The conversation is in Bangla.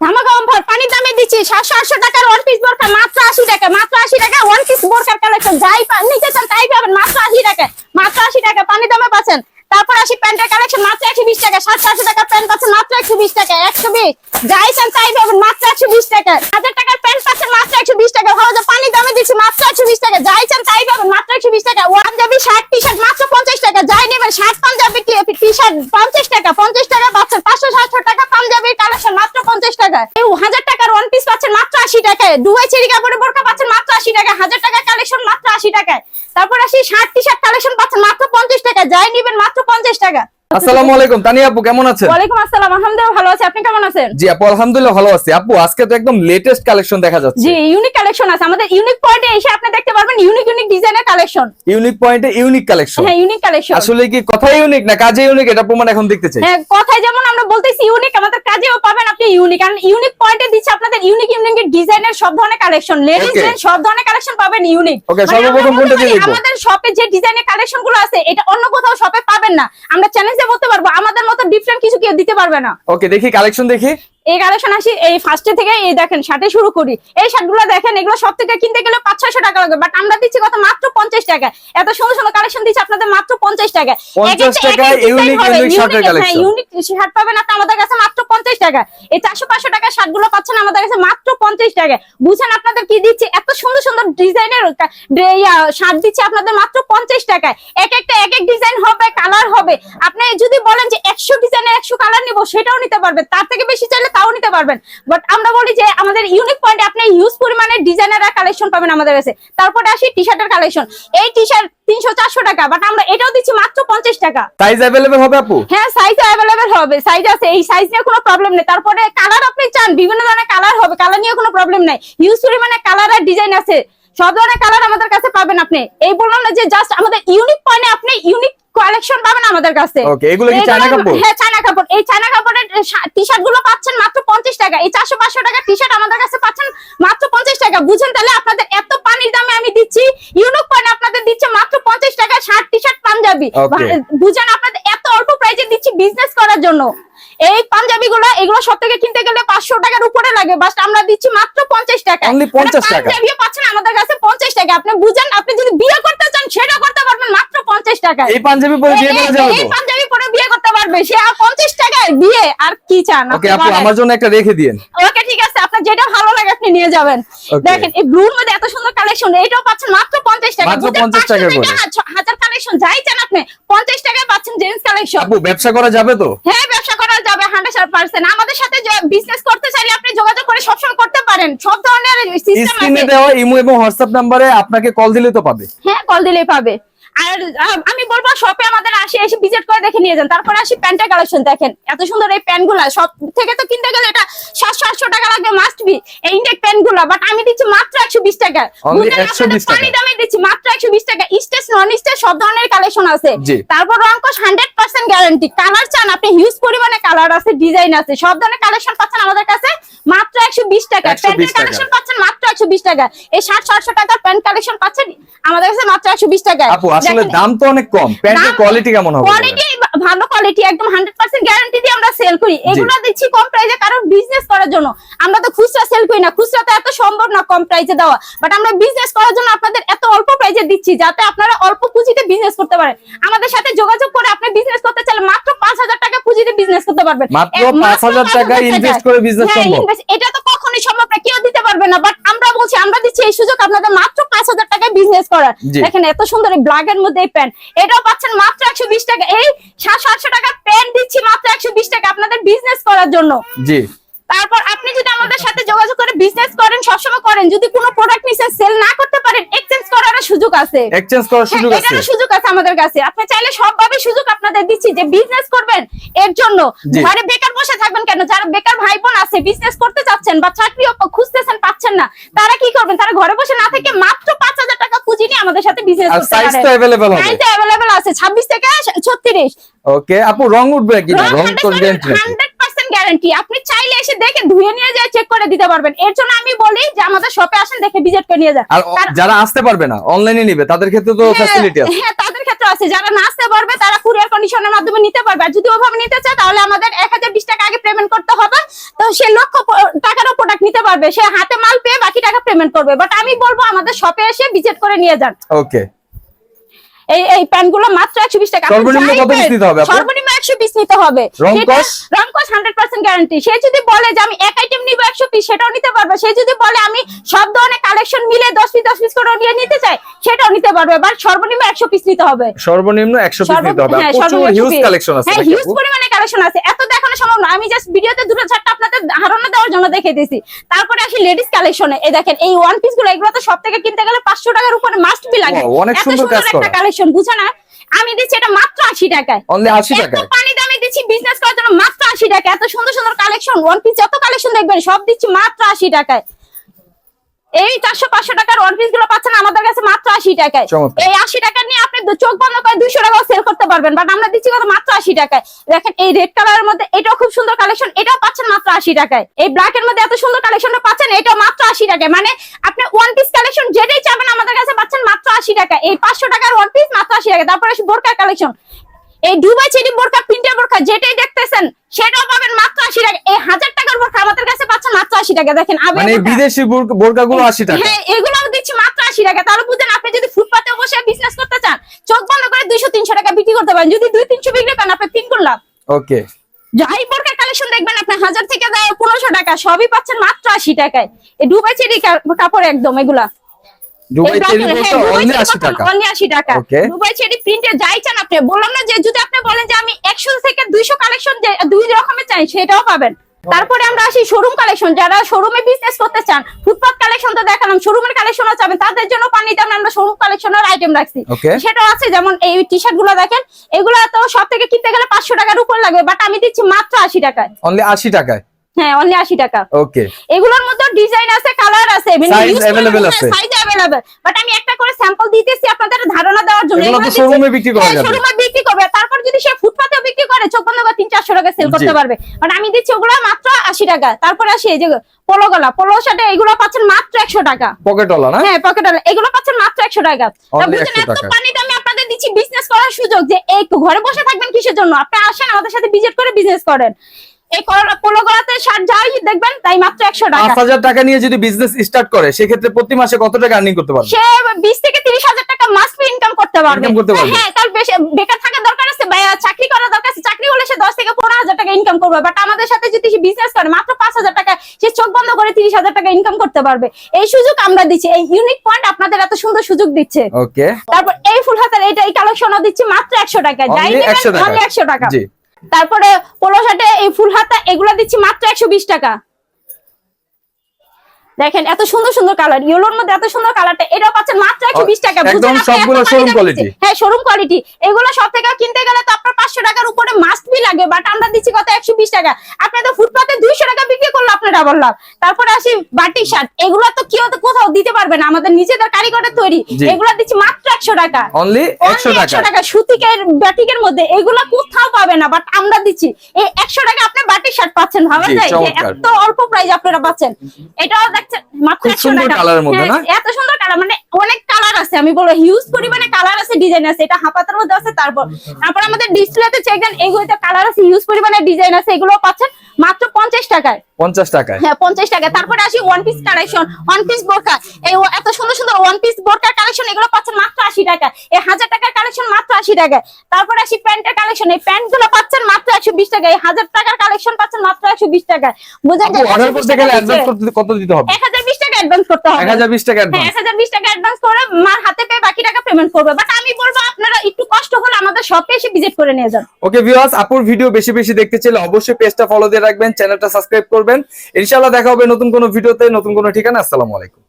ধামাকা অফার, পানির দামে দিচ্ছি, সাতশো, আটশো টাকার ওয়ান পিস বোরকা আশি টাকা, মাত্র আশি টাকা ওয়ান পিস কালেকশন যাই নিতে চান তাই পাবেন, মাত্র আশি টাকা, মাত্র আশি টাকা, পানির দামে পাচ্ছেন। তারপর আসি প্যান্টের কালেকশন মাত্র একশো বিশ টাকা, সাতশো আশি টাকার প্যান্ট পাচ্ছেন, মাত্র একশো বিশ টাকা, একশো বিশ। যাই চান তাই পাবেন, মাত্র একশো বিশ টাকা। হাজার টাকার প্যান্ট পাচ্ছেন, মাত্র একশো বিশ টাকা। ভালো পানির দামে দিচ্ছি, মাত্র একশো বিশ টাকা। যাই চান তাই পাবেন, মাত্র একশো বিশ টাকা। পাঞ্জাবি, শার্ট টি শার্ট মাত্র পঞ্চাশ টাকা। যাই নেবেন, শার্ট, পাঞ্জাবি টি, শার্ট, পঞ্চাশ টাকা পঞ্চাশ টাকা পাচ্ছেন, পাঁচশো, সাতশো টাকা মাত্র পঞ্চাশ টাকা এই হাজার মাত্র আশি টাকায়। বোরকা মাত্র আশি টাকায়। হাজার টাকার কালেকশন মাত্র আশি টাকায়। তারপর আসি শার্ট টি শার্ট কালেকশন পাচ্ছেন মাত্র পঞ্চাশ টাকা যাই নিবেন মাত্র পঞ্চাশ টাকা। আসসালামু আলাইকুম। তানিয়া আপু কেমন আছেন? ওয়ালাইকুম আসসালাম। আলহামদুলিল্লাহ ভালো আছি। আপনি কেমন আছেন? জি আপু আলহামদুলিল্লাহ ভালো আছি। আপু আজকে তো একদম লেটেস্ট কালেকশন দেখা যাচ্ছে। জি ইউনিক কালেকশন আছে। আমাদের ইউনিক পয়েন্টে এসে আপনি দেখতে পারবেন ইউনিক ইউনিক ডিজাইনের কালেকশন ইউনিক পয়েন্টে ইউনিক কালেকশন হ্যাঁ ইউনিক কালেকশন আসলে কি কথাই ইউনিক না কাজে ইউনিক এটা প্রমাণ এখন দেখতে চাই। হ্যাঁ কথায় যেমন আমরা বলতেছি ইউনিক আমাদের কাজেও পাবেন আপনি ইউনিক কারণ ইউনিক পয়েন্টে দিচ্ছে আপনাদের ইউনিক ইউনিক ডিজাইনের সব ধরনের কালেকশন লেডিস জেন্টস সব ধরনের কালেকশন পাবেন ইউনিক Okay, সর্বপ্রথম কোনটা দিয়ে? আমাদের শপে যে ডিজাইনের কালেকশনগুলো আছে এটা অন্য কোথাও শপে পাবেন না। আমরা বলতে পারব আমাদের মতো ডিফারেন্ট কিছু কেউ দিতে পারবে না। ওকে দেখি কালেকশন দেখি। এই কালেকশন আসি এই ফার্স্টে থেকে এই দেখেন শার্টে শুরু করি। এই শার্টগুলো দেখেন এগুলো সব থেকে কিনতে গেলে পাঁচ ছয়শো টাকা লাগবে। বাট আমরা দিচ্ছি কত? মাত্র পঞ্চাশ টাকা এত সুন্দর সুন্দর কালেকশন দিচ্ছি আপনাদের মাত্র পঞ্চাশ টাকা 50 টাকায় unique unique শার্টের collection। ইউনিক শার্ট পাবেন আপনি আমাদের কাছে মাত্র পঞ্চাশ টাকা এই চারশো পাঁচশো টাকা শার্টগুলো পাচ্ছেন আমাদের কাছে মাত্র পঞ্চাশ টাকা বুঝেন আপনাদের কি দিচ্ছি? এত সুন্দর সুন্দর ডিজাইনের শার্ট দিচ্ছি আপনাদের মাত্র পঞ্চাশ টাকায়। এক একটা এক এক ডিজাইন হবে কালার হবে। আপনি যদি বলেন যে একশো ডিজাইনের একশো কালার নিবো সেটাও নিতে পারবেন। তার থেকে বেশি চাইলে তাও নিতে পারবেন। বাট আমরা বলি যে আমাদের ইউনিক পয়েন্টে আপনি হিউজ পরিমাণের ডিজাইনের কালেকশন পাবেন আমাদের কাছে। তারপরে আসি টি শার্টের কালেকশন এই টি শার্ট তিনশো চারশো টাকা বাট আমরা এটাও দিচ্ছি মাত্র পঞ্চাশ টাকা। সাইজ অ্যাভেলেবেল হবে আপু? হ্যাঁ সাইজ অ্যাভেলেবেল হবে। সাইজ আছে এই সাইজ নিয়ে কোনো প্রবলেম নেই। তারপরে কালার আপনি চান বিভিন্ন ধরনের কালার হবে কালার নিয়ে কোনো প্রবলেম নাই। হিউজ পরিমাণে কালার আর ডিজাইন আছে। সব ধরনের কালার আমাদের কাছে পাবেন আপনি। এই বললাম না যে জাস্ট আমাদের ইউনিক পয়েন্টে আপনি ইউনিক কালেকশন পাবেন আমাদের কাছে। Okay, এগুলো কি চায়না কাপড়? হ্যাঁ চায়না কাপড়। এই চায়না কাপড়ের টি শার্টগুলো পাচ্ছেন মাত্র পঞ্চাশ টাকা। এই চারশো পাঁচশো টাকা টি শার্ট আমাদের কাছে পাচ্ছেন মাত্র পঞ্চাশ টাকা। বুঝেন তাহলে আপনাদের এত পানির দামে আমি দিচ্ছি ইউনিক পয়েন্ট আপনাদের দিচ্ছে মাত্র পঞ্চাশ টাকা শার্ট টি শার্ট পাঞ্জাবি. বুঝেন আপনাদের এত অল্প প্রাইসে দিচ্ছি বিজনেস করার জন্য। এই পাঞ্জাবি গুলো এগুলো সব থেকে কিনতে গেলে পাঁচশো টাকার উপরে লাগে। বাট আমরা দিচ্ছি মাত্র পঞ্চাশ টাকা Only 50 টাকা? পাঞ্জাবিও পাচ্ছেন আমাদের কাছে পঞ্চাশ টাকা। আপনি বুঝেন আপনি যদি বিয়ে করতে চান সেটা পঞ্চাশ এই পাঞ্জাবি পরে বিয়ে করা যাবে এই পাঞ্জাবি পরে বিয়ে করতে পারবে। সে আর পঞ্চাশ টাকায় বিয়ে আর কি চান? ওকে আপু আমার জন্য একটা রেখে দিয়েন। ওকে ঠিক আছে। আপনার যেটা ভালো লাগে আপনি নিয়ে যাবেন। দেখেন এই ব্লুর মধ্যে এত সুন্দর কালেকশন এটাও পাচ্ছেন মাত্র পঞ্চাশ টাকা মাত্র বুঝেন, 50 টাকা করে। হাজার কালেকশন যাই চান আপনি পঞ্চাশ টাকায় পাচ্ছেন জেন্টস কালেকশন আপু ব্যবসা করা যাবে তো? হ্যাঁ ব্যবসা করা যাবে হান্ড্রেড পার্সেন্ট আমাদের সাথে বিজনেস করতে চাইলে আপনি যোগাযোগ করে সবসময় করতে পারেন। সব ধরনের সিস্টেম স্ক্রিনে দেওয়া ইমো এবং হোয়াটসঅ্যাপ নাম্বারে আপনাকে কল দিলে তো পাবে। হ্যাঁ কল দিলেই পাবে। আর আমি বলব শপে আমাদের আসে এসে ভিজিট করে দেখে নিয়ে যান। তারপরে আসি প্যান্টের কালেকশন দেখেন। এত সুন্দর এই প্যান্টগুলা সব থেকে তো কিনতে গেলে এটা সাতশো আটশো টাকা লাগবে মাস্ট বি এই ইন্টেক প্যান্টগুলা বাট আমি দিচ্ছি মাত্র একশো বিশ টাকা। Only বুঝলেন? 120 আপনাদের টাকা। পানি দামে দিচ্ছি মাত্র একশো বিশ টাকা। স্টেজ নন স্টেজ সব ধরনের কালেকশন আছে। তারপর রঙ্কশ হান্ড্রেড পার্সেন্ট গ্যারান্টি কালার চান আপনি হিউজ পরিমাণে কালার আছে ডিজাইন আছে সব ধরনের কালেকশন পাচ্ছেন আমাদের কাছে। মাত্র একশো বিশ টাকা। প্যান্টের কালেকশন পাচ্ছেন মাত্র একশো বিশ টাকা। এই ষাট সাতশো টাকার প্যান্ট কালেকশন পাচ্ছেন? আমাদের কাছে মাত্র একশো বিশ টাকা। আপু আসলে দাম তো অনেক কম। প্যান্টের কোয়ালিটি কেমন হবে? কোয়ালিটি ভালো কোয়ালিটি একদম হান্ড্রেড পার্সেন্ট গ্যারান্টি দিয়ে আমরা সেল করি। এগুলো দিচ্ছি কম প্রাইসে কারণ বিজনেস করার জন্য। আমরা তো খুচরা সেল করি না খুচরা তো এত সম্ভব না কম প্রাইসে দেওয়া। বাট আমরা বিজনেস করার জন্য আপনাদের এত অল্প প্রাইসে দিচ্ছি যাতে আপনারা অল্প পুঁজিতে বিজনেস করতে পারেন। আমাদের সাথে যোগাযোগ করে আপনি বিজনেস করতে চাইলে মাত্র পাঁচ হাজার টাকা পুঁজিতে বিজনেস করতে পারবেন। মাত্র 5,000 টাকা 5,000 invest করে business হ্যাঁ, সম্ভব। এটা তো কখনোই সম্ভব না কেউ দিতে পারবে না বাট আমরা বলছি আমরা দিচ্ছি এই সুযোগ আপনাদের মাত্র বিজনেস করার। দেখেন এত সুন্দর এই ব্ল্যাক এর মধ্যে এই প্যান্ট এটাও পাচ্ছেন মাত্র একশো বিশ টাকা। এই সাতশো আটশো টাকার প্যান্ট দিচ্ছি মাত্র একশো বিশ টাকা আপনাদের বিজনেস করার জন্য। জি। তারপর আপনি যদি আমাদের সাথে যোগাযোগ করে বিজনেস করেন সবসময় করেন। যদি কোনো প্রোডাক্ট নিচে সেল না করতে পারেন এক্সচেঞ্জ করার সুযোগ আছে। এক্সচেঞ্জ করার সুযোগ হ্যাঁ, আছে। এটারও সুযোগ আছে আমাদের কাছে। আপনি চাইলে সবভাবে সুযোগ আপনাদের দিচ্ছি যে বিজনেস করবেন এর জন্য। ঘরে বসে থাকবেন কেন? যারা বেকার ভাই বোন আছে বিজনেস করতে চাচ্ছেন বা চাকরি খুঁজতেছেন পাচ্ছেন না তারা কি করবেন? তারা ঘরে বসে না থেকে মাত্র পাঁচ হাজার টাকা পুঁজি নিয়ে আমাদের সাথে বিজনেস করতে সাইজ তো পারেন হবে। সাইজ অ্যাভেলেবেল আছে ছাব্বিশ থেকে ছত্রিশ। ওকে আপু রং উঠবে কিনা? রং তো গ্যারান্টি আপনি চাইলে এসে দেখে ধুয়ে নিয়ে যায় চেক করে দিতে পারবেন। এর জন্য আমি বলি যে আমাদের শপে আসেন দেখে ভিজিট করে নিয়ে যান। আর যারা আসতে পারবে না অনলাইনে নিবে তাদের ক্ষেত্রে তো ফ্যাসিলিটি আছে। হ্যাঁ আছে, যারা নাচতে পারবে তারা কুরিয়ার কন্ডিশনের মাধ্যমে নিতে পারবে। আর যদি ওভাবে নিতে চায়, তাহলে আমাদের এক হাজার বিশ টাকা আগে পেমেন্ট করতে হবে। তো সে লক্ষ টাকারও প্রোডাক্ট নিতে পারবে। সে হাতে মাল পেয়ে বাকি টাকা পেমেন্ট করবে। বাট আমি বলব, আমাদের শপে এসে ভিজিট করে নিয়ে যান। ওকে এই এই প্যান্টগুলো মাত্র একশো বিশ টাকা। সর্বনিম্ন কত নিতে হবে সর্বনিম্ন একশো পিস নিতে হবে। রং সেটা- কস? রং কস হান্ড্রেড পার্সেন্ট গ্যারান্টি সে যদি বলে যে আমি এক আইটেম নিব 100 পিস সেটাও নিতে পারবে। সে যদি বলে আমি সব ধরনের কালেকশন মিলে দশ পিস দশ পিস করে নিয়ে নিতে চাই সেটাও নিতে পারবে। বাট সর্বনিম্ন একশো পিস নিতে হবে। সর্বনিম্ন একশো পিস নিতে হবে। হ্যাঁ, প্রচুর হিউজ কালেকশন আছে হ্যাঁ হিউজ পরিমাণে কালেকশন আছে। সম্ভব না আমি জাস্ট ভিডিওতে দুটো চারটা আপনাদের ধারণা দেওয়ার জন্য দেখে দিয়েছি। তারপরে আসি লেডিস কালেকশনে এই দেখেন এই ওয়ান পিসগুলো এগুলো তো সব থেকে কিনতে গেলে পাঁচশো টাকার উপরে মাস্ট বি লাগে। অনেক সুন্দর একটা কালেকশন বুঝে না? আমি দিচ্ছি এটা মাত্র আশি টাকায়। পানি দামে দিচ্ছি বিজনেস করার জন্য মাত্র আশি টাকা এত সুন্দর সুন্দর কালেকশন ওয়ান পিস যত কালেকশন দেখবেন সব দিচ্ছি মাত্র আশি টাকায়। এই চারশো পাঁচশো টাকার ওয়ান পিসগুলো পাচ্ছেন আমাদের কাছে মাত্র আশি টাকায়। এই আশি টাকা দু- চোখ বন্ধ করে দুইশো টাকা সেল করতে পারবেন বাট আমরা দিচ্ছি কত মাত্র আশি টাকায়। দেখেন এই রেড কালারের মধ্যে এটাও খুব সুন্দর কালেকশন এটাও পাচ্ছেন মাত্র আশি টাকায়। এই ব্ল্যাক এর মধ্যে এত সুন্দর কালেকশনটা পাচ্ছেন, এটাও মাত্র আশি টাকায়। মানে আপনি ওয়ান পিস কালেকশন যেটাই চাবেন আমাদের কাছে পাচ্ছেন মাত্র আশি টাকা এই পাঁচশো টাকার ওয়ান পিস মাত্র আশি টাকা তারপরে বোরকার কালেকশন এই দুবাই চেরি বোরকা প্রিন্টের বোরকা যেটাই দেখতেছেন সেটাও পাবেন মাত্র আশি টাকা। এই হাজার টাকার বোরকা আমাদের কাছে পাচ্ছেন মাত্র আশি টাকা। দেখেন মানে বিদেশি বোরকা গুলো আশি টাকা। হ্যাঁ এগুলোও দিচ্ছি মাত্র আশি টাকা। তাহলে বুঝেন আপনি যদি ফুটপাতে বসে বিজনেস করতে চান চোখ বন্ধ করে দুইশো তিনশো টাকা বিক্রি করতে পারেন। যদি দুই তিনশো বিক্রি করেন আপনি তিন গুণ লাভ ওকে যাই বোরকার কালেকশন দেখবেন আপনি হাজার থেকে দেয় পনেরোশো টাকা সবই পাচ্ছেন মাত্র আশি টাকায়। এই দুবাই চেরি কাপড় একদম এগুলা। দুবাই ব্রাকেট, হ্যাঁ, অনলি দুবাই আশি চেরি টাকা। কাপড় 80 টাকা। দুবাই চেরি প্রিন্টে যাই চান আপনি বললাম না যে যদি আপনি বলেন যে আমি একশো থেকে দুইশো কালেকশন দুই রকমের চাই সেটাও পাবেন। তারপরে আমরা আসি শোরুম কালেকশন যারা শোরুমে বিজনেস করতে চান ফুটপাথ কালেকশন তো দেখালাম শোরুমের কালেকশনও চাবেন তাদের জন্য পানি দামে আমরা শোরুম কালেকশনের আইটেম রাখছি। সেটাও আছে যেমন এই টি শার্টগুলো দেখেন এগুলো তো সব থেকে কিনতে গেলে পাঁচশো টাকার উপর লাগবে বাট আমি দিচ্ছি মাত্র আশি টাকায়। অনলি আশি টাকায়। হ্যাঁ অনলি আশি টাকা ওকে এগুলোর মধ্যে ডিজাইন আছে কালার আছে Size available আছে। সাইজ अवेलेबल বাট আমি একটা করে স্যাম্পল দিতেছি আপনাদের ধারণা দেওয়ার জন্য এগুলো তো দিচ্ছি- শোরুমে বিক্রি করা হ্যাঁ, যাবে শোরুমে বিক্রি করবে তারপর যদি সে ফুটপাতেও বিক্রি করে চোখ বন্ধ করে তিন চারশো টাকা সেল করতে জি। পারবে বাট আমি দিচ্ছি ওগুলো মাত্র আশি টাকা তারপরে আসি এই যে পোলো গলা পোলো শার্টে এগুলো পাচ্ছেন মাত্র একশো টাকা পকেটওয়ালা না হ্যাঁ পকেট এগুলো পাচ্ছেন মাত্র একশো টাকা তা Only বুঝছেন 100 এত টাকা। পানিতে আমি আপনাদের দিচ্ছি বিজনেস করার সুযোগ যে এই ঘরে বসে থাকবেন কিসের জন্য আপনি আসেন আমাদের সাথে ভিজিট করে বিজনেস করেন এই পোলো গলাতে শার্ট যাই দেখবেন তাই মাত্র একশো টাকা। নিয়ে যদি বিজনেস স্টার্ট করে সেক্ষেত্রে প্রতি মাসে কত টাকা আর্নিং করতে পারবে? সে থেকে টাকা ইনকাম করতে পারবে। হ্যাঁ তার বেকার থাকার দরকার আছে চাকরি করার দরকার আছে। চাকরি হলে সে দশ থেকে পনেরো হাজার টাকা ইনকাম করবে। বাট আমাদের সাথে যদি সে বিজনেস করে মাত্র পাঁচ হাজার টাকা সে চোখ বন্ধ করে তিরিশ হাজার টাকা ইনকাম করতে পারবে। এই সুযোগ আমরা দিচ্ছি। এই ইউনিক পয়েন্ট আপনাদের এত সুন্দর সুযোগ দিচ্ছে। ওকে তারপর এই ফুল হাতের এইটা এই কালেকশনও দিচ্ছি মাত্র একশো টাকা যাই Only 100 একশো টাকা। জি। তারপরে পোলো শার্টে এই ফুল হাতা এগুলা দিচ্ছি মাত্র একশো বিশ টাকা। দেখেন এত সুন্দর সুন্দর কালার ইয়েলোর মধ্যে এত সুন্দর কালারটা এটাও পাচ্ছেন মাত্র একশো বিশ টাকা। একদম আপনি সবগুলো quality। দিচ্ছি। হ্যাঁ শোরুম কোয়ালিটি এগুলো সব থেকে কিনতে গেলে তো আপনার পাঁচশো টাকার উপরে মাস্ট বি লাগে বাট আমরা দিচ্ছি কত? একশো বিশ টাকা। আপনি তো ফুটপাতে দুইশো টাকা বিক্রি করল আপনার ডাবল লাভ তারপরে আসি বাটিক শার্ট। এগুলো তো কেউ তো কোথাও দিতে পারবে না আমাদের নিজেদের কারিগরের তৈরি। এগুলো দিচ্ছি মাত্র একশো টাকা। অনলি একশো Only টাকা টাকা। সুতিকের ব্যাটিকের মধ্যে এগুলো কোথাও পাবে না বাট আমরা দিচ্ছি। এই একশো টাকা আপনি বাটিক শার্ট পাচ্ছেন ভাবা যায় যে এত অল্প প্রাইস আপনারা পাচ্ছেন। এটাও মাত্র টাকা colour মধ্যে, হ্যাঁ, না? এত সুন্দর কালার মানে অনেক কালার আছে আমি বলব হিউজ পরিমাণে কালার আছে ডিজাইন আছে এটা হাপাতার মধ্যে আছে তারপর তারপর আমাদের ডিসপ্লেতে চেক দেন কালার আছে হিউজ পরিমাণে ডিজাইন আছে এগুলো পাচ্ছেন মাত্র পঞ্চাশ টাকায়। পঞ্চাশ টাকায়? হ্যাঁ পঞ্চাশ টাকায়। তারপরে আসি one piece collection one piece বোরকা এই এত সুন্দর সুন্দর ওয়ান পিস বোরকা কালেকশন এগুলো পাচ্ছেন মাত্র আশি টাকা এই হাজার টাকার কালেকশন মাত্র আশি টাকা তারপরে আসি প্যান্টের কালেকশন এই প্যান্টগুলো পাচ্ছেন মাত্র একশো বিশ টাকা এই হাজার টাকার কালেকশন পাচ্ছেন মাত্র একশো বিশ টাকা বোঝা অর্ডার করতে গেলে অ্যাডভান্স কত দিতে হবে? এক হাজার বিশ টাকা অ্যাডভান্স করতে হবে। এক হাজার বিশ টাকা অ্যাডভান্স এক হাজার বিশ টাকা অ্যাডভান্স করে মার হাতে পেয়ে বাকি টাকা পেমেন্ট করবে। বাট আমি বলব আপনারা একটু কষ্ট হলে আমাদের শপে এসে ভিজিট করে নিয়ে যান। ওকে ভিউয়ার্স আপুর ভিডিও বেশি বেশি দেখতে চাইলে অবশ্যই পেজটা ফলো দিয়ে রাখবেন চ্যানেলটা সাবস্ক্রাইব করবেন। ইনশাআল্লাহ দেখা হবে নতুন কোনো ভিডিওতে নতুন কোনো ঠিকানা আসসালামু আলাইকুম।